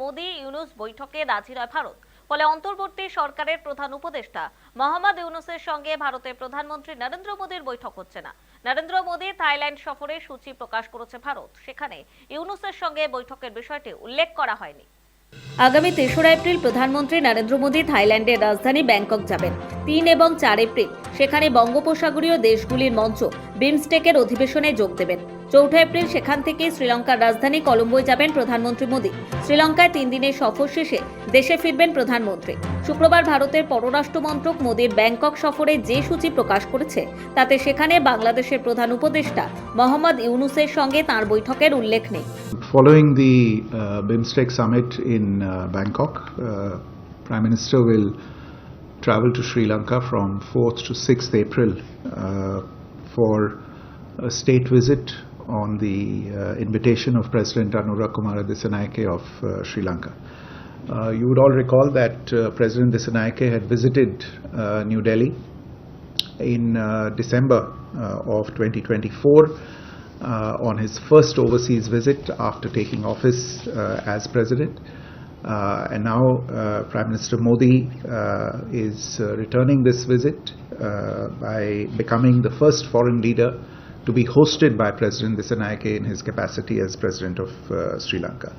মোদি ইউনুস বৈঠকে রাজি নয় ভারত, ফলে অন্তর্বর্তী সরকারের প্রধান উপদেষ্টা মোহাম্মদ ইউনুসের সঙ্গে ভারতের প্রধানমন্ত্রী নরেন্দ্র মোদীর বৈঠক হচ্ছে না। নরেন্দ্র মোদী থাইল্যান্ড সফরে সূচি প্রকাশ করেছে ভারত, সেখানে ইউনুসের সঙ্গে বৈঠকের বিষয়টি উল্লেখ করা হয়নি। আগামী তেসরা এপ্রিল প্রধানমন্ত্রী নরেন্দ্র মোদী থাইল্যান্ডের রাজধানী ব্যাংকক যাবেন। তিন এবং চার এপ্রিল সেখানে বঙ্গোপসাগরীয় দেশগুলির মঞ্চ বিমস্টেকের অধিবেশনে যোগ দেবেন। চৌঠা এপ্রিল সেখান থেকে শ্রীলঙ্কার রাজধানী কলম্বোয় যাবেন প্রধানমন্ত্রী মোদী। শ্রীলঙ্কায় তিন দিনের সফর শেষে দেশে ফিরবেন প্রধানমন্ত্রী। শুক্রবার ভারতের পররাষ্ট্র মন্ত্রক মোদীর ব্যাংকক সফরে যে সূচি প্রকাশ করেছে, তাতে সেখানে বাংলাদেশের প্রধান উপদেষ্টা মোহাম্মদ ইউনুসের সঙ্গে তার বৈঠকের উল্লেখ নেই। Following the uh, BIMSTEC summit in uh, Bangkok, uh, Prime Minister will travel to Sri Lanka from 4th to 6th April for a state visit on the uh, invitation of President Anura Kumara Dissanayake of uh, Sri Lanka. Uh, you would all recall that President Dissanayake had visited New Delhi in December of 2024 uh, on his first overseas visit after taking office uh, as president. Uh, and now uh, Prime Minister Modi uh, is uh, returning this visit uh, by becoming the first foreign leader to be hosted by President Dissanayake in his capacity as President of uh, Sri Lanka.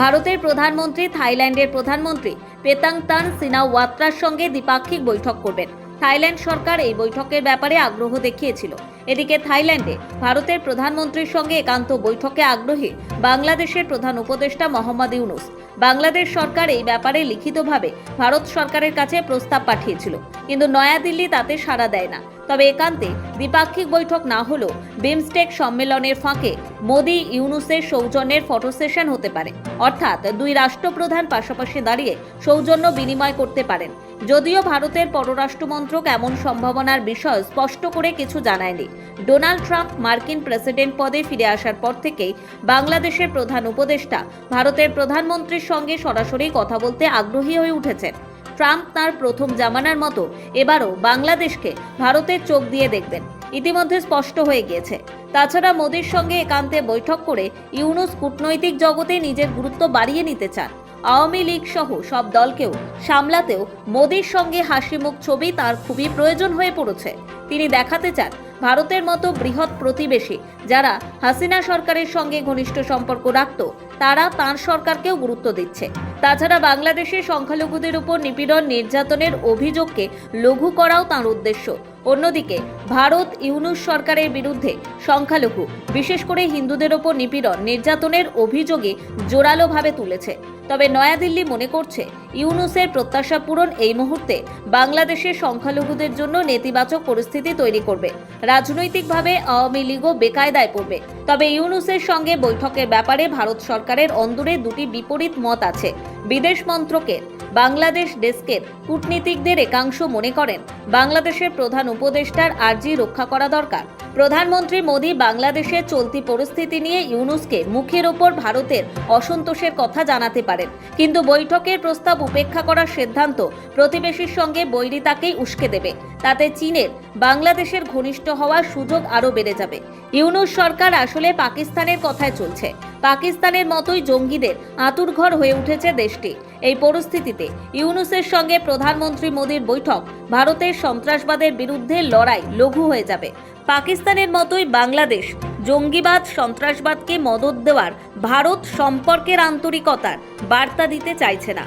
ভারতের প্রধানমন্ত্রী থাইল্যান্ডের প্রধানমন্ত্রী পেতাংতান সিনাওয়াত্রার সঙ্গে দ্বিপাক্ষিক বৈঠক করবেন Thailand সরকার এই বৈঠকের ব্যাপারে আগ্রহ দেখিয়েছিল এদিকে থাইল্যান্ডে ভারতের প্রধানমন্ত্রীর সঙ্গে একান্ত বৈঠকে আগ্রহী বাংলাদেশের প্রধান উপদেষ্টা মোহাম্মদ ইউনুস। বাংলাদেশ সরকার এই ব্যাপারে লিখিতভাবে ভারত সরকারের কাছে প্রস্তাব পাঠিয়েছিল। কিন্তু নয়াদিল্লি তাতে সাড়া দেয় না। তবে একান্তে দ্বিপাক্ষিক বৈঠক না হলেও বিমস্টেক সম্মেলনের ফাঁকে মোদি ইউনুসের সৌজন্যের ফটো সেশন হতে পারে। অর্থাৎ দুই রাষ্ট্রপ্রধান পাশাপাশি দাঁড়িয়ে সৌজন্য বিনিময় করতে পারেন। যদিও ভারতের পররাষ্ট্রমন্ত্রক এমন সম্ভাবনার বিষয় স্পষ্ট করে কিছু জানায়নি। ডোনাল্ড ট্রাম্প মার্কিন প্রেসিডেন্ট পদে ফিরে আসার পর থেকেই বাংলাদেশের প্রধান উপদেষ্টা, ভারতের প্রধানমন্ত্রীর সঙ্গে সরাসরি কথা বলতে আগ্রহী হয়ে উঠেছেন। ট্রাম্প তার প্রথম জামানার মতো এবারও বাংলাদেশকে ভারতের চোখ দিয়ে দেখবেন। ইতিমধ্যে স্পষ্ট হয়ে গিয়েছে। তাছাড়া মোদীর সঙ্গে একান্তে বৈঠক করে ইউনুস কূটনৈতিক জগতে নিজের গুরুত্ব বাড়িয়ে নিতে চান। আওয়ামী লীগ সহ সব দলকেও সামলাতেও মোদীর সঙ্গে হাসিমুখ ছবি তার খুবই প্রয়োজন হয়ে পড়েছে। তিনি দেখাতে চান ভারতের মতো বৃহৎ প্রতিবেশী যারা হাসিনা সরকারের সঙ্গে ঘনিষ্ঠ সম্পর্ক রাখত, তারা তাঁর সরকারকেও গুরুত্ব দিচ্ছে। তাছাড়া বাংলাদেশের সংখ্যালঘুদের উপর নিপীড়ন নির্যাতনের অভিযোগকে লঘু করাও তাঁর উদ্দেশ্য। অন্যদিকে, ভারত ইউনুস সরকারের বিরুদ্ধে সংখ্যালঘু, বিশেষ করে হিন্দুদের ওপর নিপীড়ন নির্যাতনের অভিযোগে জোরালোভাবে তুলেছে। তবে নয়াদিল্লি মনে করছে ইউনুসের প্রত্যাশা পূরণ এই মুহূর্তে বাংলাদেশের সংখ্যালঘুদের জন্য নেতিবাচক পরিস্থিতি তৈরি করবে। রাজনৈতিকভাবে আওয়ামী লীগও বেকায়দায় পড়বে। তবে ইউনুসের সঙ্গে বৈঠকের ব্যাপারে ভারত সরকারের অন্দরে দুটি বিপরীত মত আছে। বিদেশ মন্ত্রকের বাংলাদেশ ডেস্কের কূটনীতিকদের একাংশ মনে করেন, বাংলাদেশের প্রধান উপদেষ্টার আর্জি রক্ষা করা দরকার। প্রধানমন্ত্রী মোদী বাংলাদেশের চলতি পরিস্থিতি নিয়ে ইউনুসকে মুখের ওপর ভারতের অসন্তোষের কথা জানাতে পারেন। কিন্তু বৈঠকের প্রস্তাব উপেক্ষা করার সিদ্ধান্ত প্রতিবেশীর সঙ্গে বৈরিতাকেই উস্কে দেবে। তাতে চীনের, বাংলাদেশের ঘনিষ্ঠ হওয়ার সুযোগ আরও বেড়ে যাবে। ইউনুস সরকার আসলে পাকিস্তানের কথায় চলছে। পাকিস্তানের মতোই জঙ্গিদের আতুরঘর হয়ে উঠেছে দেশটি। এই পরিস্থিতিতে ইউনুসের সঙ্গে প্রধানমন্ত্রী মোদীর বৈঠক ভারতের সন্ত্রাসবাদের বিরুদ্ধে লড়াই লঘু হয়ে যাবে। পাকিস্তানের মতোই বাংলাদেশ জঙ্গিবাদ, সন্ত্রাসবাদকে মদত দেওয়ার ভারত সম্পর্কের আন্তরিকতার বার্তা দিতে চাইছে না।